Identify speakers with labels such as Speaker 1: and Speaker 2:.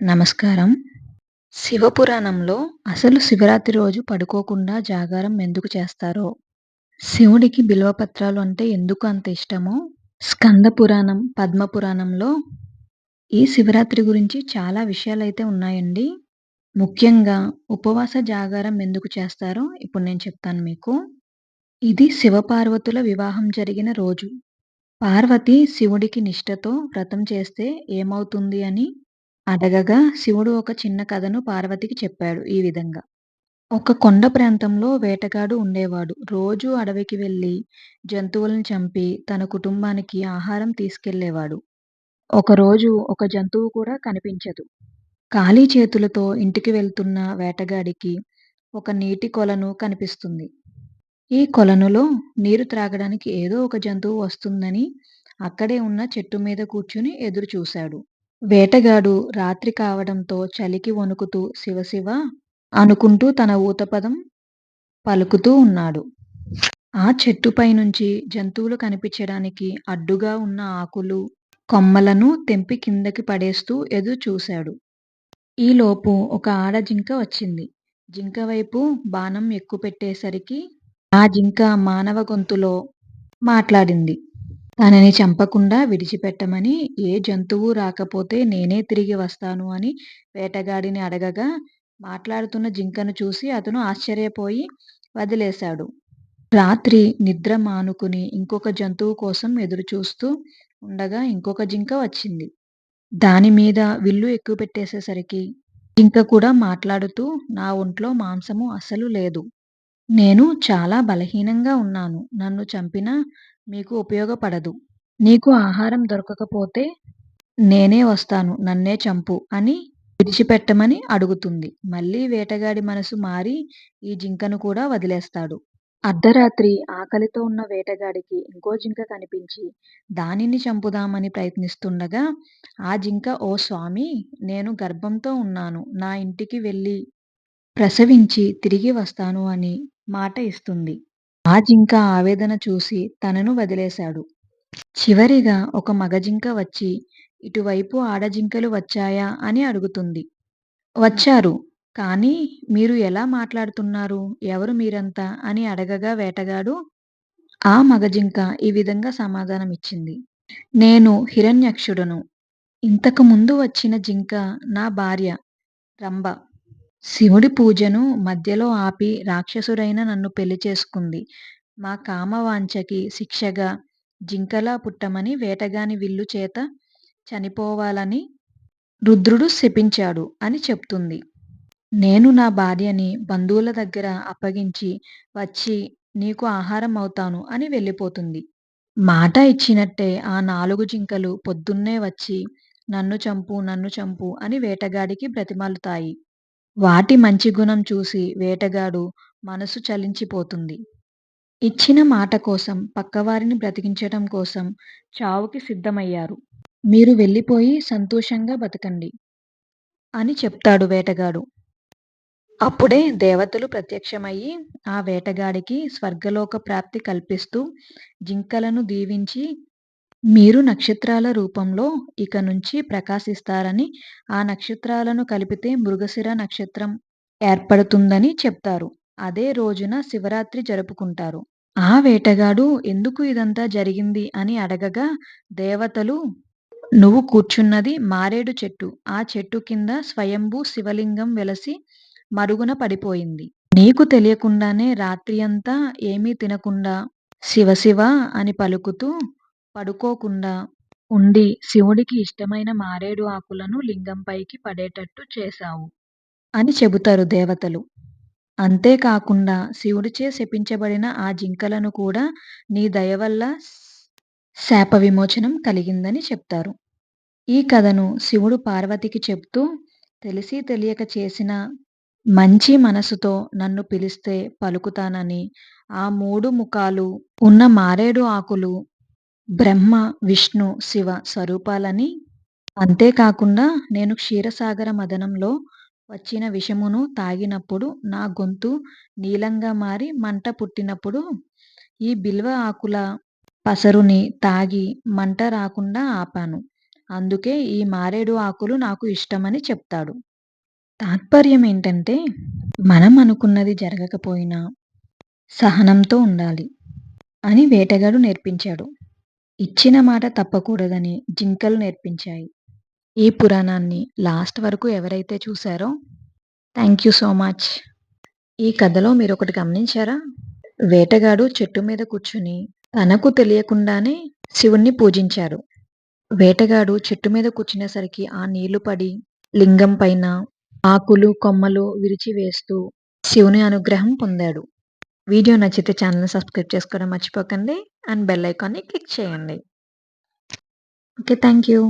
Speaker 1: నమస్కారం. శివపురాణంలో అసలు శివరాత్రి రోజు పడుకోకుండా జాగారం ఎందుకు చేస్తారో, శివుడికి బిల్వపత్రాలు అంటే ఎందుకు అంత ఇష్టమో, స్కంద పురాణం, పద్మ పురాణంలో ఈ శివరాత్రి గురించి చాలా విషయాలైతే ఉన్నాయండి. ముఖ్యంగా ఉపవాస జాగారం ఎందుకు చేస్తారో ఇప్పుడు నేను చెప్తాను మీకు. ఇది శివపార్వతుల వివాహం జరిగిన రోజు. పార్వతి శివుడికి నిష్టతో వ్రతం చేస్తే ఏమవుతుంది అని అడగగా శివుడు ఒక చిన్న కథను పార్వతికి చెప్పాడు ఈ విధంగా. ఒక కొండ ప్రాంతంలో వేటగాడు ఉండేవాడు. రోజూ అడవికి వెళ్ళి జంతువులను చంపి తన కుటుంబానికి ఆహారం తీసుకెళ్ళేవాడు. ఒకరోజు ఒక జంతువు కూడా కనిపించదు. ఖాళీ చేతులతో ఇంటికి వెళ్తున్న వేటగాడికి ఒక నీటి కొలను కనిపిస్తుంది. ఈ కొలనులో నీరు త్రాగడానికి ఏదో ఒక జంతువు వస్తుందని అక్కడే ఉన్న చెట్టు మీద కూర్చుని ఎదురుచూశాడు. వేటగాడు రాత్రి కావడంతో చలికి వణుకుతూ శివశివ అనుకుంటూ తన ఊతపదం పలుకుతూ ఉన్నాడు. ఆ చెట్టుపై నుంచి జంతువులు కనిపించడానికి అడ్డుగా ఉన్న ఆకులు, కొమ్మలను తెంపి కిందకి పడేస్తూ ఎదురు చూశాడు. ఈలోపు ఒక ఆడ జింక వచ్చింది. జింక వైపు బాణం ఎక్కుపెట్టేసరికి ఆ జింక మానవ గొంతులో మాట్లాడింది. తనని చంపకుండా విడిచిపెట్టమని, ఏ జంతువు రాకపోతే నేనే తిరిగి వస్తాను అని వేటగాడిని అడగగా మాట్లాడుతున్న జింకను చూసి అతను ఆశ్చర్యపోయి వదిలేశాడు. రాత్రి నిద్ర మానుకుని ఇంకొక జంతువు కోసం ఎదురుచూస్తూ ఉండగా ఇంకొక జింక వచ్చింది. దాని మీద విల్లు ఎక్కువ పెట్టేసేసరికి జింక కూడా మాట్లాడుతూ నా ఒంట్లో మాంసము అసలు లేదు. నేను చాలా బలహీనంగా ఉన్నాను. నన్ను చంపినా మీకు ఉపయోగపడదు. నీకు ఆహారం దొరకకపోతే నేనే వస్తాను నన్నే చంపు అని విడిచిపెట్టమని అడుగుతుంది. మళ్ళీ వేటగాడి మనసు మారి ఈ జింకను కూడా వదిలేస్తాడు. అర్ధరాత్రి ఆకలితో ఉన్న వేటగాడికి ఇంకో జింక కనిపించి దానిని చంపుదామని ప్రయత్నిస్తుండగా ఆ జింక ఓ స్వామి నేను గర్భంతో ఉన్నాను. నా ఇంటికి వెళ్ళి ప్రసవించి తిరిగి వస్తాను అని మాట ఇస్తుంది. ఆ జింక ఆవేదన చూసి తనను వదిలేశాడు. చివరిగా ఒక మగ జింక వచ్చి ఇటువైపు ఆడజింకలు వచ్చాయా అని అడుగుతుంది. వచ్చారు. కానీ మీరు ఎలా మాట్లాడుతున్నారు? ఎవరు మీరంతా? అని అడగగా వేటగాడు ఆ మగజింక ఈ విధంగా సమాధానమిచ్చింది. నేను హిరణ్యాక్షుడను. ఇంతకుముందు వచ్చిన జింక నా భార్య రంభ. శివుడి పూజను మధ్యలో ఆపి రాక్షసుడైన నన్ను పెళ్ళి చేసుకుంది. మా కామవాంఛకి శిక్షగా జింకలా పుట్టమని వేటగాని విల్లు చేత చనిపోవాలని రుద్రుడు శపించాడు అని చెప్తుంది. నేను నా భార్యని బంధువుల దగ్గర అప్పగించి వచ్చి నీకు ఆహారం అవుతాను అని వెళ్ళిపోతుంది. మాట ఇచ్చినట్టే ఆ నాలుగు జింకలు పొద్దున్నే వచ్చి నన్ను చంపు నన్ను చంపు అని వేటగాడికి బ్రతిమాలుతాయి. వాటి మంచి గుణం చూసి వేటగాడు మనసు చలించిపోతుంది. ఇచ్చిన మాట కోసం పక్కవారిని బ్రతికించటం కోసం చావుకి సిద్ధమయ్యారు. మీరు వెళ్ళిపోయి సంతోషంగా బతకండి అని చెప్తాడు వేటగాడు. అప్పుడే దేవతలు ప్రత్యక్షమయ్యి ఆ వేటగాడికి స్వర్గలోక ప్రాప్తి కల్పిస్తూ జింకలను దీవించి మీరు నక్షత్రాల రూపంలో ఇక నుంచి ప్రకాశిస్తారని ఆ నక్షత్రాలను కలిపితే మృగశిర నక్షత్రం ఏర్పడుతుందని చెప్తారు. అదే రోజున శివరాత్రి జరుపుకుంటారు. ఆ వేటగాడు ఎందుకు ఇదంతా జరిగింది అని అడగగా దేవతలు నువ్వు కూర్చున్నది మారేడు చెట్టు. ఆ చెట్టు కింద స్వయంభూ శివలింగం వెలసి మరుగున పడిపోయింది. నీకు తెలియకుండానే రాత్రియంతా ఏమీ తినకుండా శివశివ అని పలుకుతూ పడుకోకుండా ఉండి శివుడికి ఇష్టమైన మారేడు ఆకులను లింగంపైకి పడేటట్టు చేశావు అని చెబుతారు దేవతలు. అంతేకాకుండా శివుడిచే శపించబడిన ఆ జింకలను కూడా నీ దయవల్ల శాప విమోచనం కలిగిందని చెప్తారు. ఈ కథను శివుడు పార్వతికి చెప్తూ తెలిసి తెలియక చేసిన మంచి మనసుతో నన్ను పిలిస్తే పలుకుతానని ఆ మూడు ముఖాలు ఉన్న మారేడు ఆకులు బ్రహ్మ, విష్ణు, శివ స్వరూపాలని అంతేకాకుండా నేను క్షీరసాగర మథనంలో వచ్చిన విషమును తాగినప్పుడు నా గొంతు నీలంగా మారి మంట పుట్టినప్పుడు ఈ బిల్వ ఆకుల పసరుని తాగి మంట రాకుండా ఆపాను. అందుకే ఈ మారేడు ఆకులు నాకు ఇష్టమని చెప్తాడు. తాత్పర్యం ఏంటంటే మనం అనుకున్నది జరగకపోయినా సహనంతో ఉండాలి అని వేటగాడు నేర్పించాడు. ఇచ్చిన మాట తప్పకూడదని జింకలు నేర్పించాయి. ఈ పురాణాన్ని లాస్ట్ వరకు ఎవరైతే చూశారో థ్యాంక్ యూ సో మచ్. ఈ కథలో మీరొకటి గమనించారా? వేటగాడు చెట్టు మీద కూర్చుని తనకు తెలియకుండానే శివుణ్ణి పూజించారు. వేటగాడు చెట్టు మీద కూర్చునేసరికి ఆ నీళ్ళు పడి లింగం పైన ఆకులు, కొమ్మలు విరిచి వేస్తూ శివుని అనుగ్రహం పొందాడు. వీడియో నచ్చితే ఛానల్‌ని సబ్స్క్రైబ్ చేసుకోవడం మర్చిపోకండి. అండ్ బెల్ ఐకాన్‌ని క్లిక్ చేయండి. ఓకే. Thank you.